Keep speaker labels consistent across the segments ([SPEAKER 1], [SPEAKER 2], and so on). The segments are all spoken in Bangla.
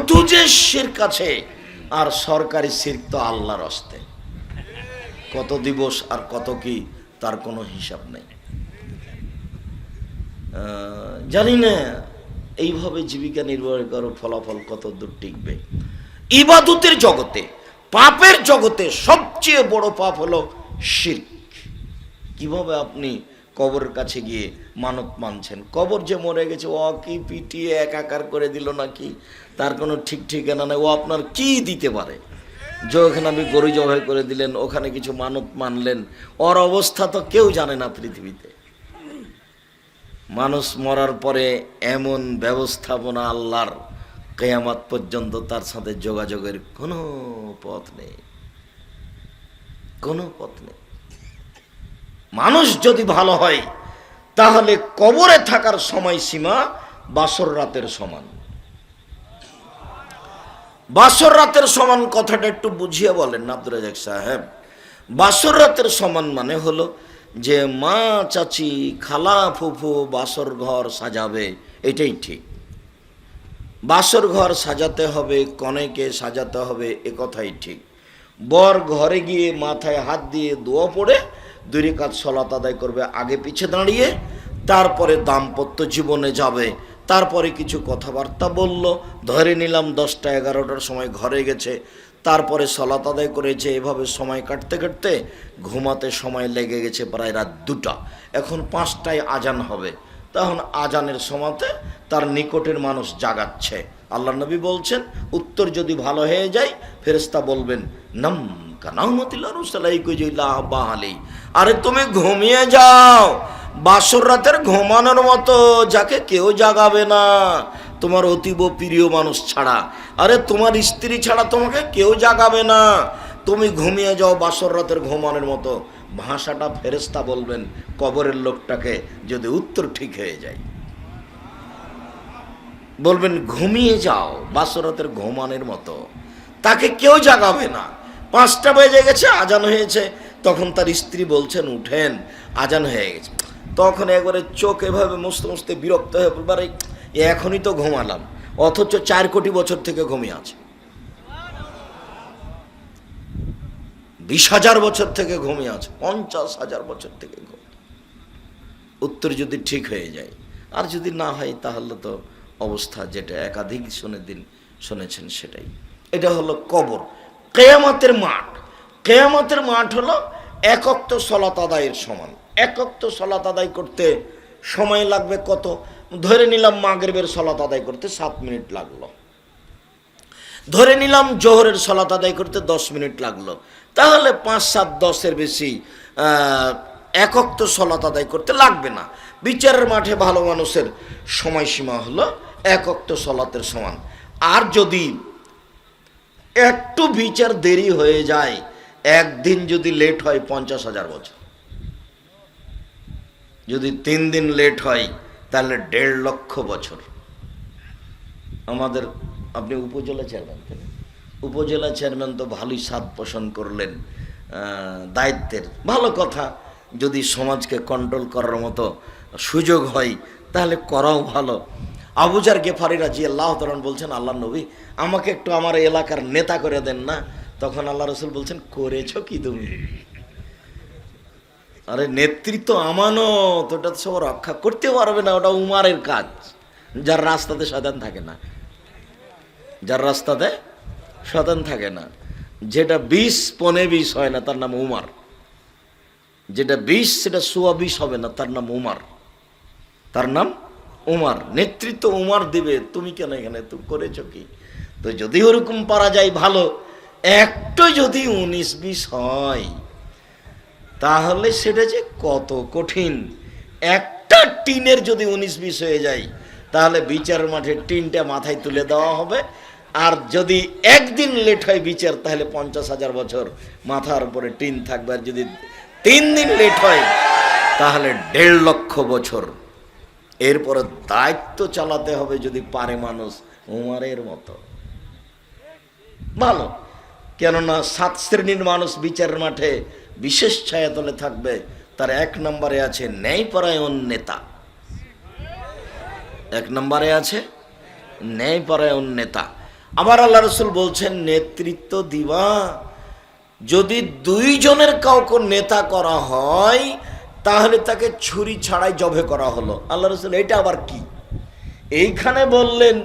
[SPEAKER 1] কত যে শির কাছে, আর সরকারি শির্ক তো আল্লাহর হস্তে। কত দিবস আর কত কি, তার কোনো হিসাব নেই। জানি না, এইভাবে জীবিকা নির্বাহ করো ফলাফল কত দূর টিকবে। ইবাদতের জগতে, পাপের জগতে সবচেয়ে বড় পাপ হলো শির্ক কীভাবে আপনি কবরের কাছে গিয়ে মানত মানছেন? কবর যে মরে গেছে ও কি পিটিয়ে একাকার করে দিল নাকি? তার কোনো ঠিক ঠিকানা নেই। ও আপনার কি দিতে পারে? যে ওখানে আপনি গরু জবাই করে দিলেন, ওখানে কিছু মানত মানলেন, ওর অবস্থা তো কেউ জানে না পৃথিবীতে। মানুষ মরার পরে এমন ব্যবস্থাপনা আল্লাহর কেয়ামাত পর্যন্ত তার সাথে যোগাযোগের কোনো পথ নেই। কোনো পথ নেই। মানুষ যদি ভালো হয়, তাহলে কবরে থাকার সময়সীমা বাসর রাতের সমান। বাসর রাতের সমান কথাটা একটু বুঝিয়ে বলেন আব্দুল রাজাক সাহেব। বাসর রাতের সমান মানে হলো যে মা, চাচি, খালা, ফুফু বাসর ঘর সাজাবে, এটাই ঠিক। বাসর ঘর সাজাতে হবে, কনেকে সাজাতে হবে, এ কথাই ঠিক। বর ঘরে গিয়ে মাথায় হাত দিয়ে দোয়া পড়ে, দুই কাজ সলাত আদায় করবে, আগে পিছে দাঁড়িয়ে, তারপরে দাম্পত্য জীবনে যাবে। তারপরে কিছু কথাবার্তা বলল। ধরে নিলাম দশটা এগারোটার সময় ঘরে গেছে। তারপরে সলাত আদায় করেছে। এভাবে সময় কাটতে কাটতে ঘুমাতে সময় লেগে গেছে প্রায় রাত দুটা। এখন পাঁচটায় আজান হবে। তখন আজানের সময়তে তার নিকটের মানুষ জাগাচ্ছে। আল্লাহ নবী বলছেন, উত্তর যদি ভালো হয়ে যায় ফেরেস্তা বলবেন, নম বাহালি আরে তুমি ঘুমিয়ে যাও। বাসর রাতের ঘুমানোর মতো যাকে কেউ জাগাবে না। তোমার অতীব প্রিয় মানুষ ছাড়া। আরে তোমার স্ত্রী ছাড়া তোমাকে কেউ জাগাবে না। তুমি ঘুমিয়ে যাও বাসর রাতের ঘুমানোর মতো। ভাষাটা ফেরেস্তা বলবেন কবরের লোকটাকে যদি উত্তর ঠিক হয়ে যায়। বলবেন, ঘুমিয়ে যাও বাসরাতের ঘুমানের মতো। তাকে কেউ জাগাবে না। পাঁচটা বেজে গেছে, আজান হয়েছে। তখন তার স্ত্রী বলছেন, উঠেন। আজান হয়ে গেছে। তখন একবারে চোখ এভাবে মুছতে মুছতে বিরক্ত হয়ে বলবার এখনই তো ঘুমালাম। অথচ চার কোটি বছর থেকে ঘুমিয়ে আছে। বিশ হাজার বছর থেকে ঘুমিয়ে আছে, পঞ্চাশ হাজার বছর থেকে ঘুম উত্তর যদি ঠিক হয়ে যায়, আর যদি না হয়, তাহলে তো অবস্থা যেটা একাধিক শুনে দিন, শুনেছেন সেটাই। এটা হলো কবর। কেয়ামতের মাঠ। কেয়ামতের মাঠ হলো একক্ত সলাত আদায়ের সমান। একক্ত সলাত আদায় করতে সময় লাগবে কত? ধরে নিলাম মাগরেবের সলাত আদায় করতে সাত মিনিট লাগল। ধরে নিলাম জোহরের সলাত আদায় করতে দশ মিনিট লাগল। তাহলে পাঁচ সাত দশের বেশি আহ, একক তো সলাত আদায় করতে লাগবে না। বিচারের মাঠে ভালো মানুষের সময়সীমা হলো একক তো সলাতের সমান। আর যদি একটু বিচার দেরি হয়ে যায় একদিন যদি লেট হয় পঞ্চাশ হাজার বছর। যদি তিন দিন লেট হয়, তাহলে দেড় লক্ষ বছর। আমাদের, আপনি উপজেলা চেয়ারম্যান কেন? উপজেলা চেয়ারম্যান তো ভালোই স্বাদ পোষণ করলেন দায়িত্বের। ভালো কথা, যদি সমাজকে কন্ট্রোল করার মতো সুযোগ হয়, তাহলে করাও ভালো। আবুজার গেফারিরা জি আল্লাহ তরণ বলছেন আল্লাহ নবী, আমাকে একটু আমার এলাকার নেতা করে দেন না। তখন আল্লাহ রসুল বলছেন, করেছ কি তুমি? আরে নেতৃত্ব আমানত ওটা সব রক্ষা করতে পারবে না, ওটা উমারের কাজ। যার রাস্তাতে সাধারণ থাকে না। যার রাস্তাতে শতান থাকে না। যেটা বিষ, পনে বিষ হয় না, তার নাম উমার। যেটা বিষ, সেটা সোয়া বিষ হবে না, তার নাম উমার। তার নাম উমার। নেতৃত্ব উমার দিবে, তুমি কেন এখানে? তুমি করেছ কি? তো যদি ওরকম পারা যায় ভালো, একটু যদি উনিশ বিশ হয় তাহলে সেটা যে কত কঠিন? একটা টিনের যদি উনিশ বিশ হয়ে যায়, তাহলে বিচার মাঠে টিনটা মাথায় তুলে দেওয়া হবে। আর যদি একদিন লেট হয় বিচার, তাহলে পঞ্চাশ হাজার বছর মাথার উপরে টিন থাকবে। আর যদি তিন দিন লেট হয়, তাহলে দেড় লক্ষ বছর। এরপরে দায়িত্ব চালাতে হবে যদি পারে মানুষ উমারের মতো। ভালো। কেননা সাত শ্রেণির মানুষ বিচারের মাঠে বিশেষ ছায়াতলে থাকবে, তার এক নম্বরে আছে ন্যায়পরায়ণ নেতা। এক নম্বরে আছে ন্যায়পরায়ণ নেতা। আবার আল্লাহ রসুল বলছেন, নেতৃত্ব দিবা। যদি দুইজনের কাউকে নেতা করা হয়, তাহলে তাকে ছুরি ছাড়াই জবে করা হলো। আল্লাহ রসুল, এটা আবার কি? এইখানে বললেন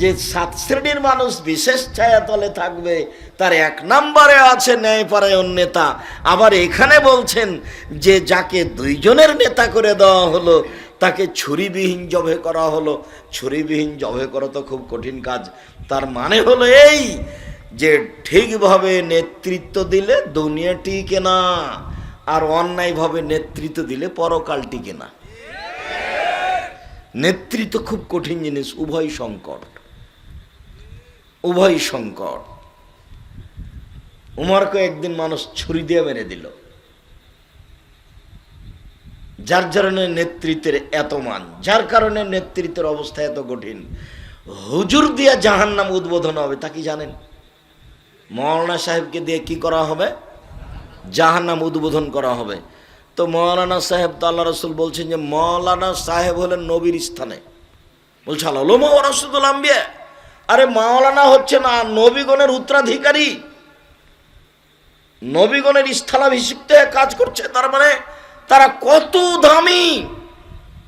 [SPEAKER 1] যে সাত শ্রেণির মানুষ বিশেষ ছায়াতলে থাকবে, তার এক নম্বরে আছে ন্যায়পরায়ণ নেতা। আবার এখানে বলছেন যে যাকে দুইজনের নেতা করে দেওয়া হলো, তাকে ছুরিবিহীন জবে করা হলো। ছুরিবিহীন জবে করা তো খুব কঠিন কাজ। তার মানে হলো এই যে ঠিকভাবে নেতৃত্ব দিলে দুনিয়া টিকে না, আর অন্যায়ভাবে নেতৃত্ব দিলে পরকাল টিকে না। নেতৃত্ব খুব কঠিন জিনিস, উভয় সংকট। উভয় সংকট। উমারকে একদিন মানুষ ছুরি দিয়ে মেরে দিল। যার কারণে নেতৃত্বের এত মান, যার কারণে নেতৃত্বের অবস্থা এত কঠিন, হুজুর দিয়া জাহান নাম উদ্বোধন হবে, তা কি জানেন? মৌলানা সাহেবকে দিয়ে কি করা হবে? জাহান নাম উদ্বোধন করা হবে। তো মৌলানা সাহেব তো আল্লাহ রসুল বলছেন যে মৌলানা সাহেব হলেন নবীর স্থানে। বলছে আল্লাহ রসুল আম্বিয়া। আরে মাওলানা হচ্ছে না, নবীগণের উত্তরাধিকারী। নবীগণের স্থলাভিষিক্ত কাজ করছে, তার মানে তারা কত দামি।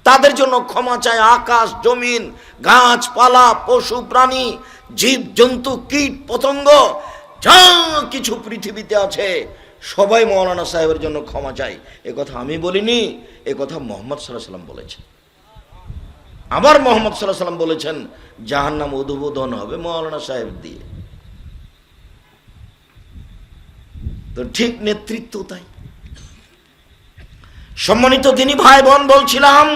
[SPEAKER 1] তাদের জন্য ক্ষমা চায় আকাশ, জমিন, গাছপালা, পশু, প্রাণী, জীব, জন্তু, কীট, পতঙ্গ, যা কিছু পৃথিবীতে আছে, সবাই মৌলানা সাহেবের জন্য ক্ষমা চাই এ কথা আমি বলিনি, এ কথা মোহাম্মদ সাল্লাহ সাল্লাম বলেছেন। আবার মোহাম্মদ সাল্লাহ সাল্লাম বলেছেন, জাহান্নাম উদ্বোধন হবে মৌলানা সাহেব দিয়ে। তো ঠিক নেতৃত্ব তাই। সম্মানিত তিনি ভাই বোন বলছিলাম,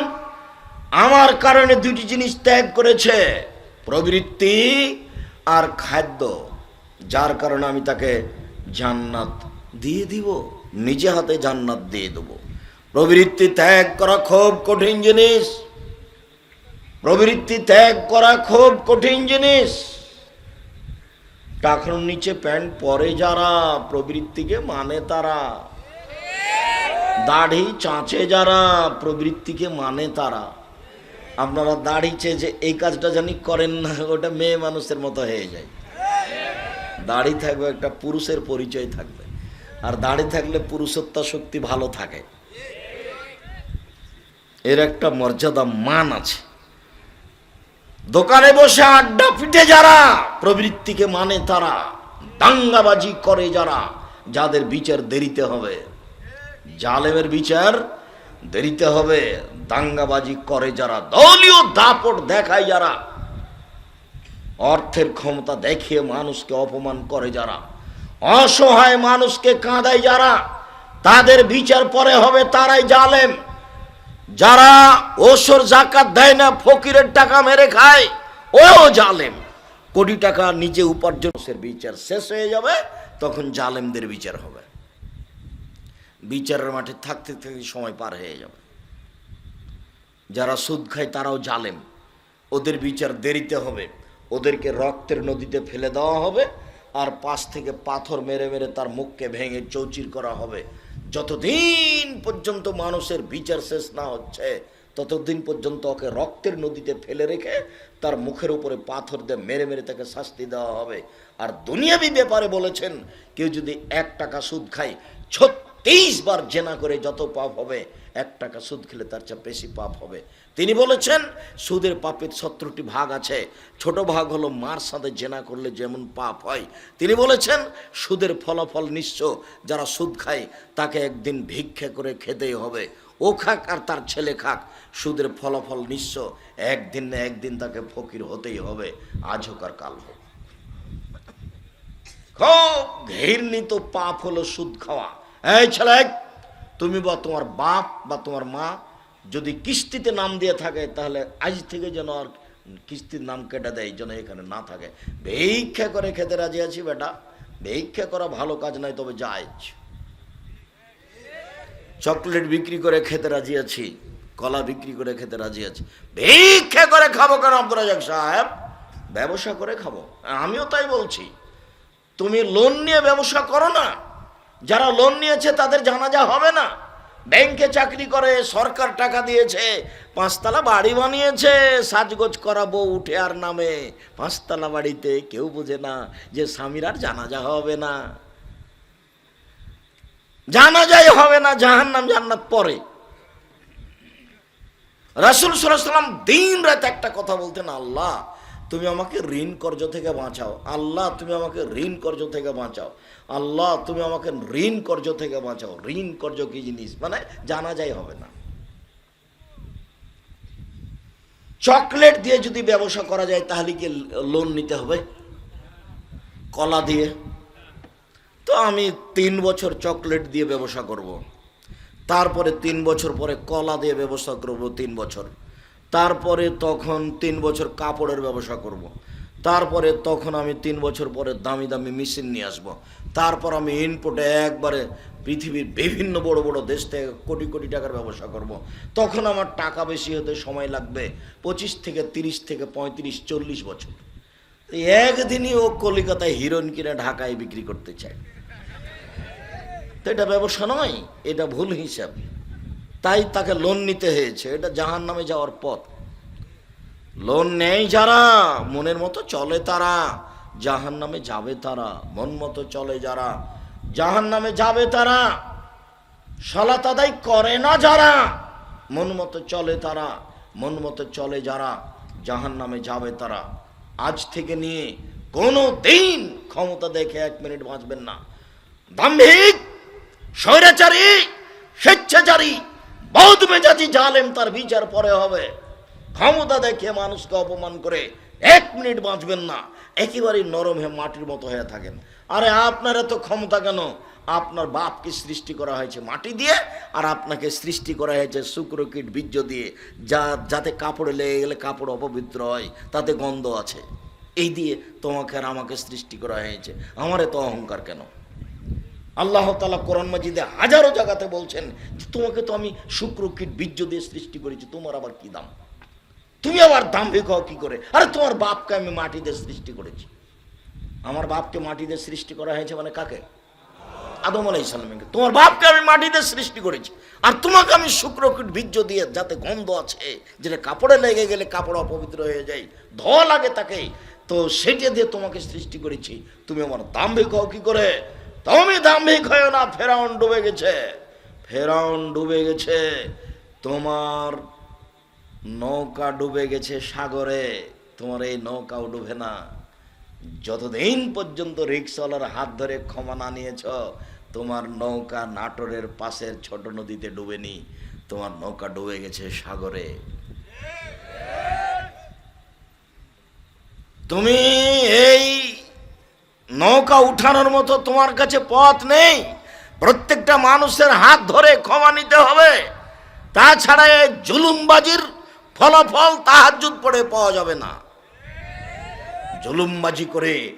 [SPEAKER 1] আমার কারণে দুটি জিনিস ত্যাগ করেছে, প্রবৃত্তি আর খাদ্য, যার কারণে আমি তাকে জান্নাত দিয়ে দিব, নিজে হাতে জান্নাত দিয়ে দেব। প্রবৃত্তি ত্যাগ করা খুব কঠিন জিনিস। প্রবৃত্তি ত্যাগ করা খুব কঠিন জিনিস। টাকার নিচে প্যান্ট পরে যারা, প্রবৃত্তিকে মানে তারা। দাড়ি চাঁচে যারা, প্রবৃত্তিকে মানে তারা। আপনারা দাড়ি চেয়ে এই কাজটা জানি করেন না, ওটা মেয়ে মানুষের মতো হয়ে যায়। দাড়ি থাকবে, একটা পুরুষের পরিচয় থাকবে। আর দাড়ি থাকলে পুরুষত্ব শক্তি ভালো থাকে। এর একটা মর্যাদা মান আছে। দোকানে বসে আড্ডা পিটে যারা, প্রবৃত্তিকে মানে তারা, দাঙ্গাবাজি করে যারা, যাদের বিচার দেরিতে হবে। জালেমের বিচার দেরিতে হবে, দাঙ্গাবাজি করে যারা, দলীয় দাপট দেখায় যারা, অর্থের ক্ষমতা দেখিয়ে মানুষকে অপমান করে যারা, অসহায় মানুষকে কাঁদায় যারা, তাদের বিচার পরে হবে তারাই জালেম। যারা ওসর জাকাত দেয় না, ফকিরের টাকা মেরে খায় ও জালেম। কোটি টাকা নিজে উপার্জনের বিচার শেষ হয়ে যাবে, তখন জালেমদের বিচার হবে। বিচারের মাঠে থাকতে থাকতে সময় পার হয়ে যাবে। যারা সুদ খায়, তারাও জালেম। ওদের বিচার দেরিতে হবে। ওদেরকে রক্তের নদীতে ফেলে দেওয়া হবে। আর পাশ থেকে পাথর মেরে মেরে তার মুখকে ভেঙে চৌচির করা হবে। যতদিন পর্যন্ত মানুষের বিচার শেষ না হচ্ছে, ততদিন পর্যন্ত ওকে রক্তের নদীতে ফেলে রেখে তার মুখের উপরে পাথর দিয়ে মেরে মেরে তাকে শাস্তি দেওয়া হবে। আর দুনিয়াবি ব্যাপারে বলেছেন, কেউ যদি এক টাকা সুদ খায়, ছত্রিশ বার জেনা করে যত পাপ হবে, এক টাকা সুদ খেলে তার চেয়ে বেশি পাপ হবে। তিনি বলেছেন, সুদের পাপের সত্তরটি ভাগ আছে, ছোট ভাগ হলো মার সাথে জেনা করলে যেমন পাপ হয়। তিনি বলেছেন, সুদের ফলাফল নিঃস্ব যারা সুদ খায়, তাকে একদিন ভিক্ষা করে খেতেই হবে। ও খাক আর তার ছেলে খাক, সুদের ফলাফল নিঃস্ব একদিন না একদিন তাকে ফকির হতেই হবে, আজ হোক আর কাল হোক। খুব ঘৃণিত পাপ হলো সুদ খাওয়া। এই ছেলে, তুমি বা তোমার বাপ বা তোমার মা যদি কিস্তিতে নাম দিয়ে থাকে, তাহলে আজ থেকে যেন আর কিস্তির নাম কেটে দেয়, যেন এখানে না থাকে। ভিক্ষা করে খেতে রাজি আছি বেটা। ভিক্ষা করা ভালো কাজ নয়, তবে যাইজ চকলেট বিক্রি করে খেতে রাজি আছি, কলা বিক্রি করে খেতে রাজি আছি। ভিক্ষা করে খাব কেন আব্দুল রাজাক সাহেব? ব্যবসা করে খাব। আমিও তাই বলছি। তুমি লোন নিয়ে ব্যবসা করো না। যারা লোন নিয়েছে তাদের জানাজা হবে না। ব্যাংকে চাকরি করে, সরকার টাকা দিয়েছে, পাঁচতলা বাড়ি বানিয়েছে, সাজগোজ করাবো উঠে আর নামে। পাঁচতলা বাড়িতে কেউ বোঝে না যে স্বামীর আর জানাজা হবে না। জানাজাই হবে না জাহান নাম জান্নাত পরে। রাসুল সাল্লাম দিন রাত একটা কথা বলতেন, আল্লাহ তুমি আমাকে ঋণ কর্জ থেকে বাঁচাও। আল্লাহ, তুমি আমাকে ঋণ কর্জ থেকে বাঁচাও। আল্লাহ, তুমি আমাকে ঋণ কর্য থেকে বাঁচাও। ঋণ কর্জ কি জিনিস? মানে জানা যায় হবে না। চকলেট দিয়ে যদি ব্যবসা করা যায়, তাহলে কি লোন নিতে হবে? কলা দিয়ে। তো আমি তিন বছর চকলেট দিয়ে ব্যবসা করব। তারপরে তিন বছর পরে কলা দিয়ে ব্যবসা করব তিন বছর। তারপরে তখন তিন বছর কাপড়ের ব্যবসা করব। তারপরে তখন আমি তিন বছর পরে দামি দামি মেশিন নিয়ে আসব তারপর আমি ইনপুটে একবারে পৃথিবীর বিভিন্ন বড় বড় দেশ থেকে কোটি কোটি টাকার ব্যবসা করব। তখন আমার টাকা বেশি হতে সময় লাগবে পঁচিশ থেকে তিরিশ থেকে পঁয়ত্রিশ, চল্লিশ বছর একদিনই ও কলিকাতায় হিরোইন কিনে ঢাকায় বিক্রি করতে চায় তো এটা ব্যবসা নয়, এটা ভুল হিসাব তাই তাকে লোন নিতে হয়েছে। এটা জাহান নামে যাওয়ার পথ। লোন নেই যারা, মনের মতো চলে তারা জাহান নামে যাবে তারা, মন মতো চলে যারা জাহান নামে যাবে তারা, সলাত আদায় করে না যারা, মন মতো চলে তারা, মন মতো চলে যারা জাহান নামে যাবে তারা। আজ থেকে নিয়ে কোনো দিন ক্ষমতা দেখে এক মিনিট বাঁচবেন না। দাম্ভিক, স্বৈরাচারী, স্বেচ্ছাচারী বহুত মেজাজি জালেম তার বিচার পরে হবে। ক্ষমতা দেখে মানুষকে অপমান করে এক মিনিট বাঁচবেন না। একেবারেই নরম হয়ে মাটির মতো হয়ে থাকেন। আরে আপনার এত ক্ষমতা কেন? আপনার বাপকে সৃষ্টি করা হয়েছে মাটি দিয়ে আর আপনাকে সৃষ্টি করা হয়েছে শুক্রকীট বীর্য দিয়ে। যা, যাতে কাপড়ে লেগে গেলে কাপড় অপবিত্র হয়, তাতে গন্ধ আছে। এই দিয়ে তোমাকে আর আমাকে সৃষ্টি করা হয়েছে। আমার এত অহংকার কেন? আল্লাহ তালা কোরআন মাজিদে হাজারো জায়গাতে বলছেন তোমাকে তো আমি শুক্র কীট বীর্য দিয়ে সৃষ্টি করেছি, তোমার আবার কি দাম? তুমি আবার দাম হও কি করে? আরে তোমার বাপকে আমি মাটি দিয়ে সৃষ্টি করেছি। আমার বাপকে মাটি দিয়ে সৃষ্টি করা হয়েছে মানে কাকে? আদম আলাই সালামকে। তোমার বাপকে আমি মাটিতে সৃষ্টি করেছি। আর তোমাকে আমি শুক্রকীট বীর্য দিয়ে যাতে গন্ধ আছে, যেটা কাপড়ে লেগে গেলে কাপড় অপবিত্র হয়ে যায়, ধোয়া লাগে তাকে, তো সেটা দিয়ে তোমাকে সৃষ্টি করেছি। তুমি আমার দাম হও কি করে? তুমি দাম্ভিক হয় না, ফেরাউন ডুবে গেছে। ফেরাউন ডুবে গেছে, তোমার নৌকা ডুবে গেছে সাগরে, তোমার এই নৌকাও ডুবে না। যতদিন পর্যন্ত রিক্সাওয়ালার হাত ধরে ক্ষমা না নিয়েছ, তোমার নৌকা নাটোরের পাশের ছোট নদীতে ডুবেনি, তোমার নৌকা ডুবে গেছে সাগরে। তুমি এই নৌকা উঠানোর মতো তোমার কাছে পথ নেই। প্রত্যেকটা মানুষের হাত ধরে ক্ষমা নিতে হবে। তাছাড়া এই জুলুমবাজির ফলাফল তাহার তাহাজুদ পড়ে পাওয়া যাবে না। জুলুমবাজি করে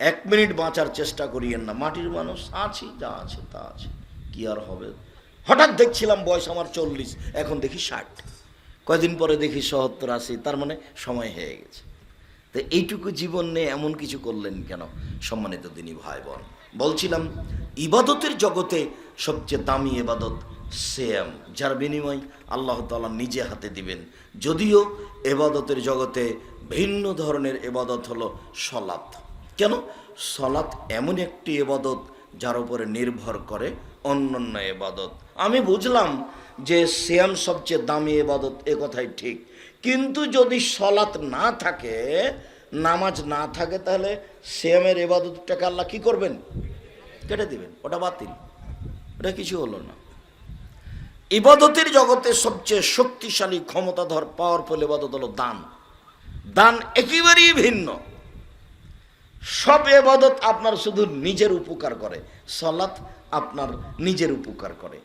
[SPEAKER 1] এক মিনিট বাঁচার চেষ্টা করিয়েন না। মাটির মানুষ আছি, যা আছে, তা আছে। কি আর হবে? হঠাৎ দেখছিলাম বয়স আমার চল্লিশ, এখন দেখি ষাট। কয়দিন পরে দেখি সত্তর আশি, তার মানে সময় হয়ে গেছে। তো এইটুকু জীবন নিয়ে এমন কিছু করলেন কেন? সম্মানিত দিনী ভাই বোন বলছিলাম, ইবাদতের জগতে সবচেয়ে দামি এবাদত সেম যার বিনিময় আল্লাহ তাআলা নিজে হাতে দিবেন। যদিও এবাদতের জগতে ভিন্ন ধরনের এবাদত হলো সলাৎ। কেন? সলাৎ এমন একটি এবাদত যার উপরে নির্ভর করে অন্যান্য এবাদত আমি বুঝলাম যে শ্যাম সবচেয়ে দামি এবাদত এ কথাই ঠিক কিন্তু যদি সলাৎ না থাকে, নামাজ না থাকে, তাহলে শ্যামের এবাদতটাকে আল্লাহ কি করবেন? কেটে দিবেন। ওটা বাতিল। ওটা কিছু হলো না। ইবাদতের জগতে সবচেয়ে শক্তিশালী, ক্ষমতাধর পাওয়ারফুল ইবাদত হলো দান। দান একেবারেই ভিন্ন। সব এবাদত আপনার শুধু নিজের উপকার করে। সলাৎ আপনার নিজের উপকার করে।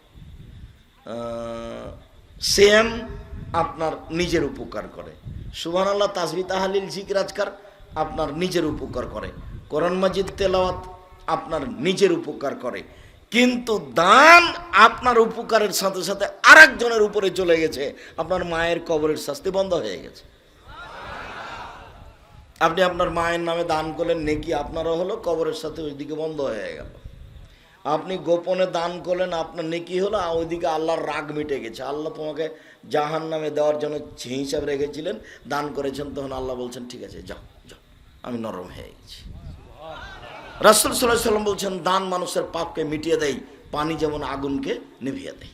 [SPEAKER 1] সেম আপনার নিজের উপকার করে। সুবান আল্লাহ তাসবি তাহালিল জিকরাজকার আপনার নিজের উপকার করে। কোরআন মাজিদ তেলাওয়াত আপনার নিজের উপকার করে। কিন্তু দান আপনার উপকারের সাথে সাথে আরেকজনের উপরে চলে গেছে। আপনার মায়ের কবরের শাস্তি বন্ধ হয়ে গেছে। আপনি আপনার মায়ের নামে দান করলেন, নেকি আপনারও হলো, কবরের সাথে ওইদিকে বন্ধ হয়ে গেল। আপনি গোপনে দান করলেন, আপনার নেকি হলো ওইদিকে আল্লাহর রাগ মিটে গেছে। আল্লাহ তোমাকে জাহান নামে দেওয়ার জন্য হিসাব রেখেছিলেন, দান করেছেন, তখন আল্লাহ বলছেন, ঠিক আছে, যাও যাও, আমি নরম হয়ে গেছি। রাসুল সাল্লাহ সাল্লাম বলছেন, দান মানুষের পাপকে মিটিয়ে দেয় পানি যেমন আগুনকে নিভিয়ে দেয়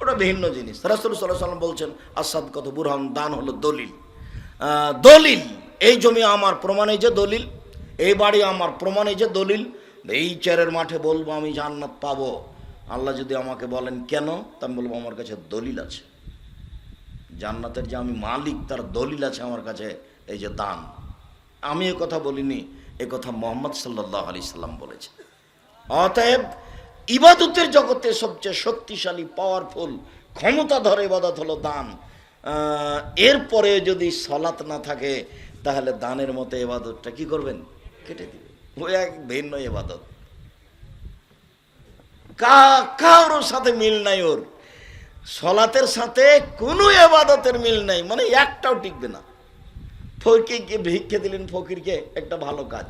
[SPEAKER 1] ওটা ভিন্ন জিনিস। রাসুল সাল্লাহ সাল্লাম বলছেন আসাদ কত বুরহান, দান হলো দলিল। দলিল, এই জমি আমার প্রমাণে যে দলিল, এই বাড়ি আমার প্রমাণে যে দলিল, এই চেরের মাঠে বলব, আমি জান্নাত পাবো। আল্লাহ যদি আমাকে বলেন, কেন? তা আমি বলব, আমার কাছে দলিল আছে। জান্নাতের যে আমি মালিক, তার দলিল আছে আমার কাছে, এই যে দান। আমি এ কথা বলিনি, এ কথা মোহাম্মদ সাল্লাহ আলি সাল্লাম বলেছে। অতএব ইবাদতের জগতে সবচেয়ে শক্তিশালী পাওয়ারফুল ক্ষমতা ধরে ইবাদত হলো দান। এরপরে যদি সলাত না থাকে, তাহলে দানের মতো এবাদতটা কি করবেন? কেটে দিবে ওই এক ভিন্ন এবাদত কারোর সাথে মিল নাই ওর। সলাতের সাথে কোনো এবাদতের মিল নাই মানে একটাও টিকবে না। ফকিরকে ভিক্ষে দিলেন, ফকিরকে একটা ভালো কাজ।